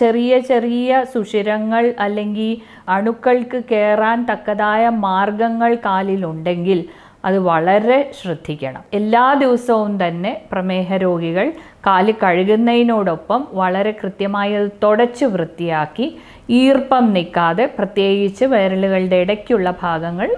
ചെറിയ ചെറിയ സുഷിരങ്ങൾ അല്ലെങ്കിൽ അണുക്കൾക്ക് കയറാൻ തക്കതായ മാർഗങ്ങൾ കാലിലുണ്ടെങ്കിൽ അത് വളരെ ശ്രദ്ധിക്കണം. എല്ലാ ദിവസവും തന്നെ പ്രമേഹ രോഗികൾ കാൽ കഴുകുന്നതിനോടൊപ്പം വളരെ കൃത്യമായി അത് തുടച്ച് വൃത്തിയാക്കി ഈർപ്പം നിൽക്കാതെ പ്രത്യേകിച്ച് വിരലുകളുടെ ഇടയ്ക്കുള്ള ഭാഗങ്ങൾ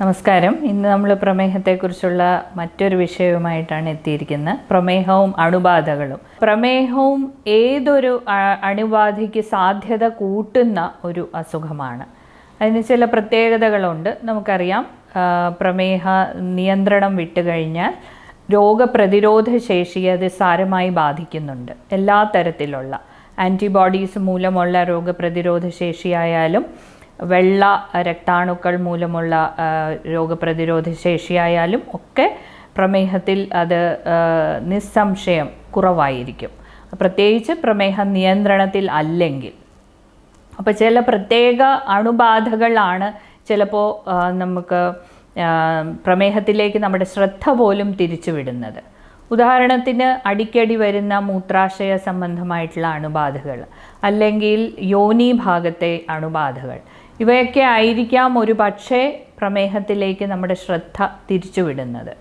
നമസ്കാരം. ഇന്ന് നമ്മൾ പ്രമേഹത്തെക്കുറിച്ചുള്ള മറ്റൊരു വിഷയവുമായിട്ടാണ് എത്തിയിരിക്കുന്നത്. പ്രമേഹവും അണുബാധകളും. പ്രമേഹവും ഏതൊരു അണുബാധയ്ക്ക് സാധ്യത കൂട്ടുന്ന ഒരു അസുഖമാണ്. അതിന് ചില പ്രത്യേകതകളുണ്ട്. നമുക്കറിയാം പ്രമേഹ നിയന്ത്രണം വിട്ടുകഴിഞ്ഞാൽ രോഗപ്രതിരോധ ശേഷിയെ അത് സാരമായി ബാധിക്കുന്നുണ്ട്. എല്ലാ തരത്തിലുള്ള ആന്റിബോഡീസ് മൂലമുള്ള രോഗപ്രതിരോധ ശേഷിയായാലും വെള്ള രക്താണുക്കൾ മൂലമുള്ള രോഗപ്രതിരോധ ശേഷിയായാലും ഒക്കെ പ്രമേഹത്തിൽ അത് നിസ്സംശയം കുറവായിരിക്കും. പ്രത്യേകിച്ച് പ്രമേഹ നിയന്ത്രണത്തിൽ അല്ലെങ്കിൽ. അപ്പോൾ ചില പ്രത്യേക അണുബാധകളാണ് ചിലപ്പോൾ നമുക്ക് പ്രമേഹത്തിലേക്ക് നമ്മുടെ ശ്രദ്ധ പോലും തിരിച്ചുവിടുന്നത് ഉദാഹരണത്തിന് അടിക്കടി വരുന്ന മൂത്രാശയ സംബന്ധമായിട്ടുള്ള അണുബാധകൾ അല്ലെങ്കിൽ യോനി ഭാഗത്തെ അണുബാധകൾ. ഇവയൊക്കെ ആയിരിക്കാം ഒരു പക്ഷേ പ്രമേഹത്തിലേക്ക് നമ്മുടെ ശ്രദ്ധ തിരിച്ചുവിടുന്നത്.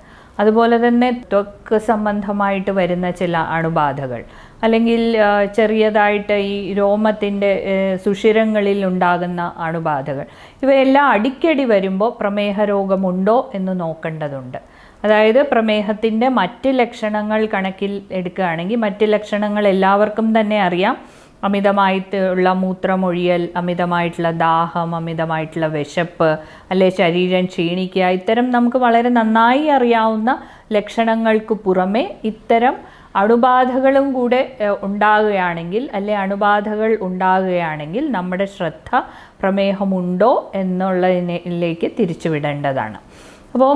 അതുപോലെ തന്നെ ത്വക്ക് സംബന്ധമായിട്ട് വരുന്ന ചില അണുബാധകൾ അല്ലെങ്കിൽ ചെറിയതായിട്ട് ഈ രോമത്തിന്റെ സുഷിരങ്ങളിൽ ഉണ്ടാകുന്ന അണുബാധകൾ ഇവയെല്ലാം അടിക്കടി വരുമ്പോൾ പ്രമേഹ രോഗമുണ്ടോ എന്ന് നോക്കേണ്ടതുണ്ട്. അതായത് പ്രമേഹത്തിന്റെ മറ്റ് ലക്ഷണങ്ങൾ കണക്കിൽ എടുക്കുകയാണെങ്കിൽ മറ്റ് ലക്ഷണങ്ങൾ എല്ലാവർക്കും തന്നെ അറിയാം. അമിതമായിട്ടുള്ള മൂത്രമൊഴിയൽ അമിതമായിട്ടുള്ള ദാഹം അമിതമായിട്ടുള്ള വിശപ്പ് അല്ലെ ശരീരം ക്ഷീണിക്കുക ഇത്തരം നമുക്ക് വളരെ നന്നായി അറിയാവുന്ന ലക്ഷണങ്ങൾക്ക് പുറമെ ഇത്തരം അണുബാധകളും കൂടെ ഉണ്ടാകുകയാണെങ്കിൽ അല്ലെ അണുബാധകൾ ഉണ്ടാകുകയാണെങ്കിൽ നമ്മുടെ ശ്രദ്ധ പ്രമേഹമുണ്ടോ എന്നുള്ളതിലേക്ക് തിരിച്ചുവിടേണ്ടതാണ്. അപ്പോൾ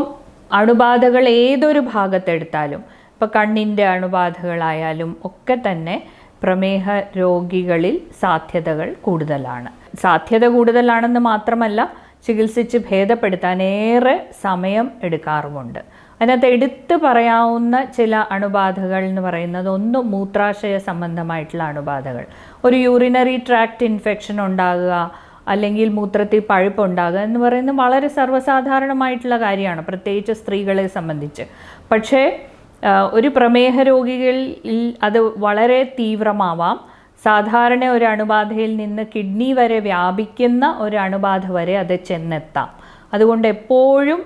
അണുബാധകൾ ഏതൊരു ഭാഗത്തെടുത്താലും ഇപ്പോൾ കണ്ണിന്റെ അണുബാധകളായാലും ഒക്കെ തന്നെ പ്രമേഹ രോഗികളിൽ സാധ്യതകൾ കൂടുതലാണ്. സാധ്യത കൂടുതലാണെന്ന് മാത്രമല്ല ചികിത്സിച്ച് ഭേദപ്പെടുത്താൻ ഏറെ സമയം എടുക്കാറുമുണ്ട്. അതിനകത്ത് എടുത്തു പറയാവുന്ന ചില അണുബാധകൾ എന്ന് പറയുന്നത് ഒന്ന് മൂത്രാശയ സംബന്ധമായിട്ടുള്ള അണുബാധകൾ. ഒരു യൂറിനറി ട്രാക്ട് ഇൻഫെക്ഷൻ ഉണ്ടാകുക അല്ലെങ്കിൽ മൂത്രത്തിൽ പഴുപ്പ് ഉണ്ടാകുക എന്ന് പറയുന്നത് വളരെ സർവസാധാരണമായിട്ടുള്ള കാര്യമാണ് പ്രത്യേകിച്ച് സ്ത്രീകളെ സംബന്ധിച്ച്. പക്ഷേ ഒരു പ്രമേഹ രോഗികളിൽ അത് വളരെ തീവ്രമാവാം. സാധാരണ ഒരു അണുബാധയിൽ നിന്ന് കിഡ്നി വരെ വ്യാപിക്കുന്ന ഒരു അണുബാധ വരെ അത് ചെന്നെത്താം. അതുകൊണ്ട് എപ്പോഴും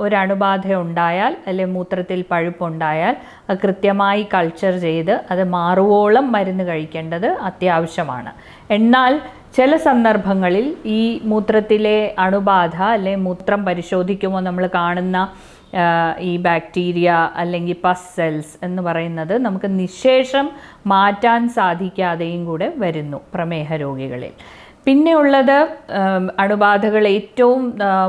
ഒരു അണുബാധ ഉണ്ടായാൽ അല്ലെങ്കിൽ മൂത്രത്തിൽ പഴുപ്പുണ്ടായാൽ അത് കൃത്യമായി കൾച്ചർ ചെയ്ത് അത് മാറുവോളം മരുന്ന് കഴിക്കേണ്ടത് അത്യാവശ്യമാണ്. എന്നാൽ ചില സന്ദർഭങ്ങളിൽ ഈ മൂത്രത്തിലെ അണുബാധ അല്ലെങ്കിൽ മൂത്രം പരിശോധിക്കുമ്പോൾ നമ്മൾ കാണുന്ന ഈ ബാക്ടീരിയ അല്ലെങ്കിൽ പസ് സെൽസ് എന്ന് പറയുന്നത് നമുക്ക് നിശേഷം മാറ്റാൻ സാധിക്കാതെയും കൂടെ വരുന്നു പ്രമേഹ രോഗികളിൽ. പിന്നെയുള്ളത് അണുബാധകൾ ഏറ്റവും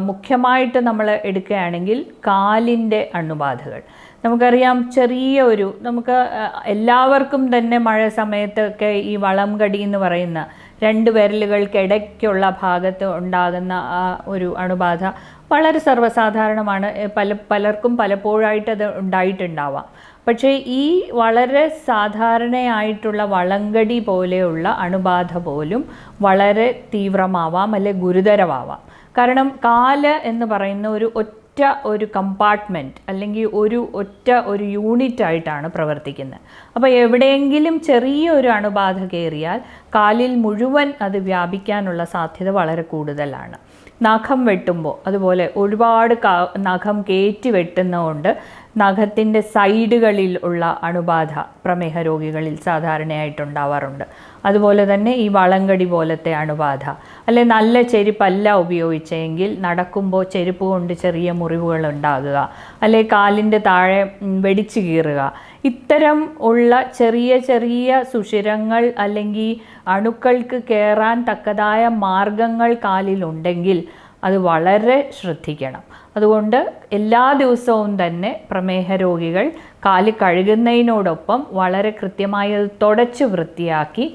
മുഖ്യമായിട്ട് നമ്മൾ എടുക്കുകയാണെങ്കിൽ കാലിന്റെ അണുബാധകൾ. നമുക്കറിയാം ചെറിയ ഒരു നമുക്ക് എല്ലാവർക്കും തന്നെ മഴ സമയത്തൊക്കെ ഈ വളം കടി എന്ന് പറയുന്ന രണ്ട് വിരലുകൾക്കിടയ്ക്കുള്ള ഭാഗത്ത് ഉണ്ടാകുന്ന ആ ഒരു അണുബാധ വളരെ സർവസാധാരണമാണ്. പല പലർക്കും പലപ്പോഴായിട്ട് അത് ഉണ്ടായിട്ടുണ്ടാവാം. പക്ഷേ ഈ വളരെ സാധാരണയായിട്ടുള്ള വളങ്കടി പോലെയുള്ള അണുബാധ പോലും വളരെ തീവ്രമാവാം അല്ലെ ഗുരുതരമാവാം. കാരണം കാൽ എന്ന് പറയുന്ന ഒരു ഒറ്റ ഒരു കമ്പാർട്ട്മെന്റ് അല്ലെങ്കിൽ ഒരു ഒറ്റ ഒരു യൂണിറ്റ് ആയിട്ടാണ് പ്രവർത്തിക്കുന്നത്. അപ്പോൾ എവിടെയെങ്കിലും ചെറിയൊരു അണുബാധ കയറിയാൽ കാലിൽ മുഴുവൻ അത് വ്യാപിക്കാനുള്ള സാധ്യത വളരെ കൂടുതലാണ്. നഖം വെട്ടുമ്പോൾ അതുപോലെ ഒരുപാട് നഖം കയറ്റി വെട്ടുന്നതുകൊണ്ട് നഖത്തിന്റെ സൈഡുകളിൽ ഉള്ള അണുബാധ പ്രമേഹ രോഗികളിൽ സാധാരണയായിട്ടുണ്ടാവാറുണ്ട്. അതുപോലെ തന്നെ ഈ വളങ്കടി പോലത്തെ അണുബാധ അല്ലെ നല്ല ചെരുപ്പല്ല ഉപയോഗിച്ചെങ്കിൽ നടക്കുമ്പോൾ ചെരുപ്പ് കൊണ്ട് ചെറിയ മുറിവുകൾ ഉണ്ടാകുക അല്ലെ കാലിന്റെ താഴെ വെടിച്ചു കീറുക ഇത്തരം ഉള്ള ചെറിയ ചെറിയ സുഷിരങ്ങൾ അല്ലെങ്കിൽ അണുക്കൾക്ക് കയറാൻ തക്കതായ മാർഗങ്ങൾ കാലിലുണ്ടെങ്കിൽ അത് വളരെ ശ്രദ്ധിക്കണം. അതുകൊണ്ട് എല്ലാ ദിവസവും തന്നെ പ്രമേഹ രോഗികൾ കാൽ കഴുകുന്നതിനോടൊപ്പം വളരെ കൃത്യമായി അത് തുടച്ച് വൃത്തിയാക്കി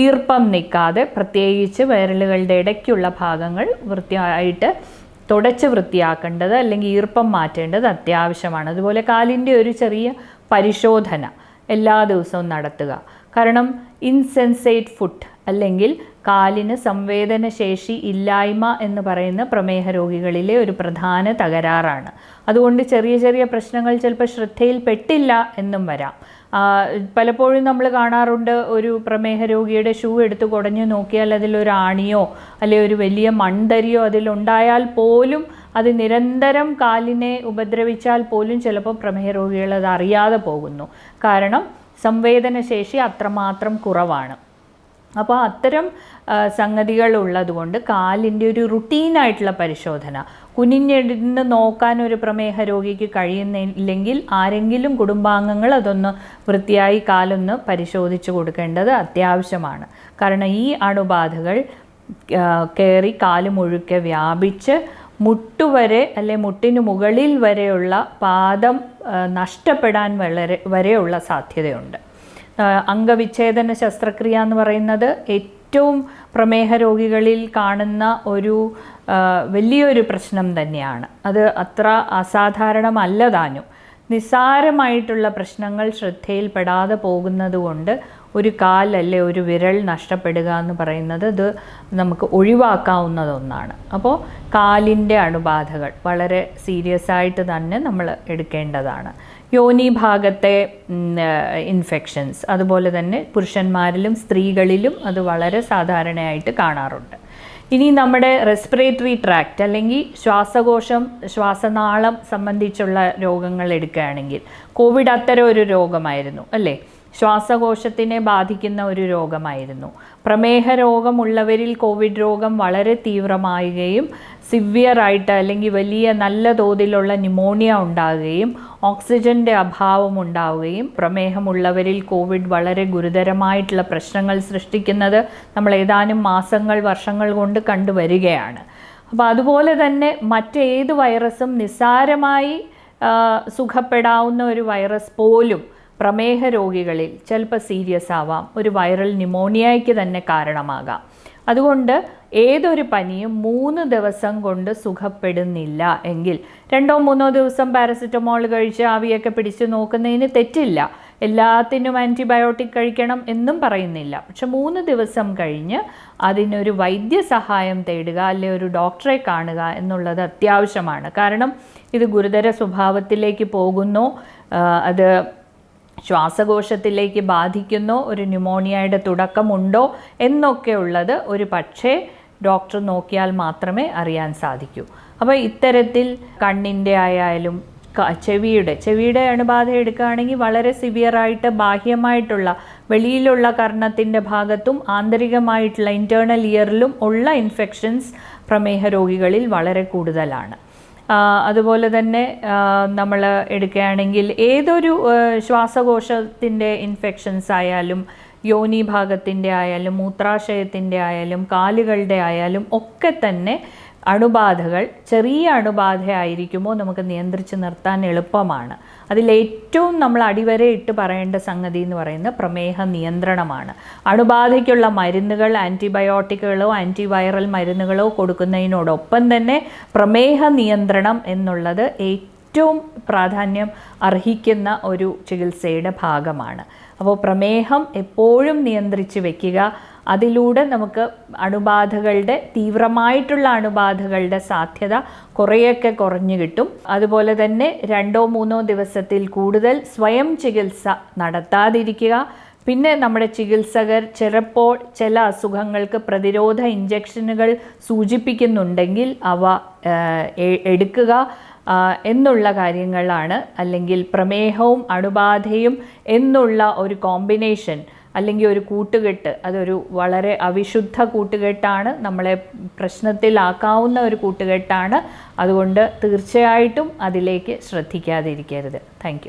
ഈർപ്പം നിൽക്കാതെ പ്രത്യേകിച്ച് വിരലുകളുടെ ഇടയ്ക്കുള്ള ഭാഗങ്ങൾ വൃത്തിയായിട്ട് തുടച്ച് വൃത്തിയാക്കേണ്ടത് അല്ലെങ്കിൽ ഈർപ്പം മാറ്റേണ്ടത് അത്യാവശ്യമാണ്. അതുപോലെ കാലിന്റെ ഒരു ചെറിയ പരിശോധന എല്ലാ ദിവസവും നടത്തുക. കാരണം ഇൻസെൻസേറ്റ് ഫുഡ് അല്ലെങ്കിൽ കാലിന് സംവേദനശേഷി ഇല്ലായ്മ എന്ന് പറയുന്ന പ്രമേഹ രോഗികളിലെ ഒരു പ്രധാന തകരാറാണ്. അതുകൊണ്ട് ചെറിയ ചെറിയ പ്രശ്നങ്ങൾ ചിലപ്പോൾ ശ്രദ്ധയിൽപ്പെട്ടില്ല എന്നും വരാം. പലപ്പോഴും നമ്മൾ കാണാറുണ്ട് ഒരു പ്രമേഹ രോഗിയുടെ ഷൂ എടുത്ത് കുടഞ്ഞു നോക്കിയാൽ അതിലൊരു ആണിയോ അല്ലെ ഒരു വലിയ മൺതരിയോ അതിലുണ്ടായാൽ പോലും അത് നിരന്തരം കാലിനെ ഉപദ്രവിച്ചാൽ പോലും ചിലപ്പോൾ പ്രമേഹ രോഗികൾ അത് അറിയാതെ പോകുന്നു. കാരണം സംവേദനശേഷി അത്രമാത്രം കുറവാണ്. അപ്പോൾ അത്തരം സംഗതികൾ ഉള്ളതുകൊണ്ട് കാലിന്റെ ഒരു റുട്ടീനായിട്ടുള്ള പരിശോധന കുനിഞ്ഞെടുന്ന് നോക്കാൻ ഒരു പ്രമേഹ രോഗിക്ക് കഴിയുന്നില്ലെങ്കിൽ ആരെങ്കിലും കുടുംബാംഗങ്ങൾ അതൊന്ന് വൃത്തിയായി കാലൊന്ന് പരിശോധിച്ച് കൊടുക്കേണ്ടത് അത്യാവശ്യമാണ്. കാരണം ഈ അണുബാധകൾ കയറി കാൽ മുഴുക്കെ വ്യാപിച്ച് മുട്ടുവരെ അല്ലെ മുട്ടിന് മുകളിൽ വരെയുള്ള പാദം നഷ്ടപ്പെടാൻ വളരെ വരെയുള്ള സാധ്യതയുണ്ട്. അംഗവിച്ഛേദന ശസ്ത്രക്രിയ എന്ന് പറയുന്നത് ഏറ്റവും പ്രമേഹ രോഗികളിൽ കാണുന്ന ഒരു വലിയൊരു പ്രശ്നം തന്നെയാണ്. അത് അത്ര അസാധാരണമല്ല താനും. നിസ്സാരമായിട്ടുള്ള പ്രശ്നങ്ങൾ ശ്രദ്ധയിൽപ്പെടാതെ പോകുന്നത് കൊണ്ട് ഒരു കാലല്ലേ ഒരു വിരൽ നഷ്ടപ്പെടുക എന്ന് പറയുന്നത് ഇത് നമുക്ക് ഒഴിവാക്കാവുന്നതൊന്നാണ് അപ്പോൾ കാലിന്റെ അണുബാധകൾ വളരെ സീരിയസ് ആയിട്ട് തന്നെ നമ്മൾ എടുക്കേണ്ടതാണ്. യോനി ഭാഗത്തെ ഇൻഫെക്ഷൻസ് അതുപോലെ തന്നെ പുരുഷന്മാരിലും സ്ത്രീകളിലും അത് വളരെ സാധാരണയായിട്ട് കാണാറുണ്ട്. ഇനി നമ്മുടെ റെസ്പിറേറ്ററി ട്രാക്റ്റ് അല്ലെങ്കിൽ ശ്വാസകോശം ശ്വാസനാളം സംബന്ധിച്ചുള്ള രോഗങ്ങൾ എടുക്കുകയാണെങ്കിൽ കോവിഡ് അത്തരം ഒരു രോഗമായിരുന്നു അല്ലേ? ശ്വാസകോശത്തിനെ ബാധിക്കുന്ന ഒരു രോഗമായിരുന്നു. പ്രമേഹ രോഗമുള്ളവരിൽ കോവിഡ് രോഗം വളരെ തീവ്രമാവുകയും സിവിയറായിട്ട് അല്ലെങ്കിൽ വലിയ നല്ല തോതിലുള്ള ന്യൂമോണിയ ഉണ്ടാകുകയും ഓക്സിജന്റെ അഭാവം ഉണ്ടാവുകയും പ്രമേഹമുള്ളവരിൽ കോവിഡ് വളരെ ഗുരുതരമായിട്ടുള്ള പ്രശ്നങ്ങൾ സൃഷ്ടിക്കുന്നത് നമ്മൾ ഏതാനും മാസങ്ങൾ വർഷങ്ങൾ കൊണ്ട് കണ്ടുവരികയാണ് അപ്പോൾ അതുപോലെ തന്നെ മറ്റേത് വൈറസും നിസ്സാരമായി സുഖപ്പെടാവുന്ന ഒരു വൈറസ് പോലും പ്രമേഹ രോഗികളിൽ ചിലപ്പോൾ സീരിയസ് ആവാം ഒരു വൈറൽ ന്യൂമോണിയയ്ക്ക് തന്നെ കാരണമാകാം. അതുകൊണ്ട് ഏതൊരു പനിയും മൂന്ന് ദിവസം കൊണ്ട് സുഖപ്പെടുന്നില്ല എങ്കിൽ രണ്ടോ മൂന്നോ ദിവസം പാരസെറ്റമോൾ കഴിച്ച് ആവിയൊക്കെ പിടിച്ച് നോക്കുന്നതിന് തെറ്റില്ല. എല്ലാത്തിനും ആന്റിബയോട്ടിക് കഴിക്കണം എന്നും പറയുന്നില്ല. പക്ഷെ മൂന്ന് ദിവസം കഴിഞ്ഞ് അതിനൊരു വൈദ്യസഹായം തേടുക അല്ലെ ഒരു ഡോക്ടറെ കാണുക എന്നുള്ളത് അത്യാവശ്യമാണ്. കാരണം ഇത് ഗുരുതര സ്വഭാവത്തിലേക്ക് പോകുന്നു. അത് ശ്വാസകോശത്തിലേക്ക് ബാധിക്കുന്നോ ഒരു ന്യൂമോണിയയുടെ തുടക്കമുണ്ടോ എന്നൊക്കെ ഉള്ളത് ഒരു പക്ഷേ ഡോക്ടർ നോക്കിയാൽ മാത്രമേ അറിയാൻ സാധിക്കൂ. അപ്പോൾ ഇത്തരത്തിൽ കണ്ണിന്റെ ആയാലും ചെവിയുടെ ചെവിയുടെ അണുബാധ എടുക്കുകയാണെങ്കിൽ വളരെ സിവിയറായിട്ട് ബാഹ്യമായിട്ടുള്ള വെളിയിലുള്ള കർണത്തിന്റെ ഭാഗത്തും ആന്തരികമായിട്ടുള്ള ഇന്റേർണൽ ഇയറിലും ഉള്ള ഇൻഫെക്ഷൻസ് പ്രമേഹ രോഗികളിൽ വളരെ കൂടുതലാണ്. അതുപോലെ തന്നെ നമ്മൾ എടുക്കുകയാണെങ്കിൽ ഏതൊരു ശ്വാസകോശത്തിന്റെ ഇൻഫെക്ഷൻസ് ആയാലും യോനി ഭാഗത്തിന്റെ ആയാലും മൂത്രാശയത്തിന്റെ ആയാലും കാലുകളുടെ ആയാലും ഒക്കെ തന്നെ അണുബാധകൾ ചെറിയ അണുബാധയായിരിക്കുമ്പോൾ നമുക്ക് നിയന്ത്രിച്ച് നിർത്താൻ എളുപ്പമാണ്. അതിലേറ്റവും നമ്മൾ അടിവരെ ഇട്ട് പറയേണ്ട സംഗതി എന്ന് പറയുന്നത് പ്രമേഹ നിയന്ത്രണമാണ്. അണുബാധയ്ക്കുള്ള മരുന്നുകൾ ആന്റിബയോട്ടിക്കുകളോ ആന്റിവൈറൽ മരുന്നുകളോ കൊടുക്കുന്നതിനോടൊപ്പം തന്നെ പ്രമേഹ നിയന്ത്രണം എന്നുള്ളത് ഏറ്റവും പ്രാധാന്യം അർഹിക്കുന്ന ഒരു ചികിത്സയുടെ ഭാഗമാണ്. അപ്പോൾ പ്രമേഹം എപ്പോഴും നിയന്ത്രിച്ച് വെക്കുക അതിലൂടെ നമുക്ക് അണുബാധകളുടെ തീവ്രമായിട്ടുള്ള അണുബാധകളുടെ സാധ്യത കുറേയൊക്കെ കുറഞ്ഞു കിട്ടും. അതുപോലെ തന്നെ രണ്ടോ മൂന്നോ ദിവസത്തിൽ കൂടുതൽ സ്വയം ചികിത്സ നടത്താതിരിക്കുക. പിന്നെ നമ്മുടെ ചികിത്സകർ ചിലപ്പോൾ ചില അസുഖങ്ങൾക്ക് പ്രതിരോധ ഇഞ്ചക്ഷനുകൾ സൂചിപ്പിക്കുന്നുണ്ടെങ്കിൽ അവ എടുക്കുക എന്നുള്ള കാര്യങ്ങളാണ്. അല്ലെങ്കിൽ പ്രമേഹവും അണുബാധയും എന്നുള്ള ഒരു കോമ്പിനേഷൻ അല്ലെങ്കിൽ ഒരു കൂട്ടുകെട്ട് അതൊരു വളരെ അവിശുദ്ധ കൂട്ടുകെട്ടാണ് നമ്മളെ പ്രശ്നത്തിലാക്കാവുന്ന ഒരു കൂട്ടുകെട്ടാണ്. അതുകൊണ്ട് തീർച്ചയായിട്ടും അതിലേക്ക് ശ്രദ്ധിക്കാതിരിക്കരുത്. താങ്ക്